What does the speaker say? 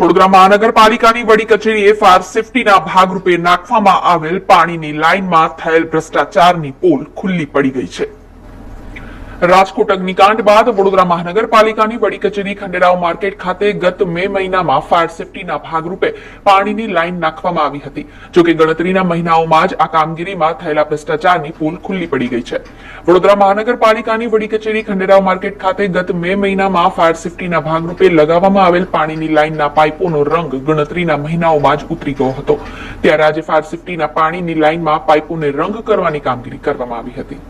વડોદરા મહાનગરપાલિકાની વડી કચેરીએ ફાયર સેફટીના ભાગરૂપે નાખવામાં આવેલ પાણીની લાઇનમાં થયેલ ભ્રષ્ટાચારની પોલ ખુલ્લી પડી ગઈ છે. રાજકોટ અગ્નિકાંડ બાદ વડોદરા મહાનગરપાલિકાની વડી કચેરી ખંડેરાવ માર્કેટ ખાતે ગત મે મહિનામાં ફાયર સેફટીના ભાગરૂપે પાણીની લાઇન નાખવામાં આવી હતી. જોકે ગણતરીના મહિનાઓમાં જ આ કામગીરીમાં થયેલા ભ્રષ્ટાચારની પોલ ખુલ્લી પડી ગઈ છે. વડોદરા મહાનગરપાલિકાની વડી કચેરી ખંડેરાવ માર્કેટ ખાતે ગત મે મહિનામાં ફાયર સેફટીના ભાગરૂપે લગાવવામાં આવેલ પાણીની લાઇનના પાઇપોનો રંગ ગણતરીના મહિનાઓમાં જ ઉતરી ગયો હતો. ત્યારે આજે ફાયર સેફટીના પાણીની લાઇનમાં પાઇપોને રંગ કરવાની કામગીરી કરવામાં આવી હતી.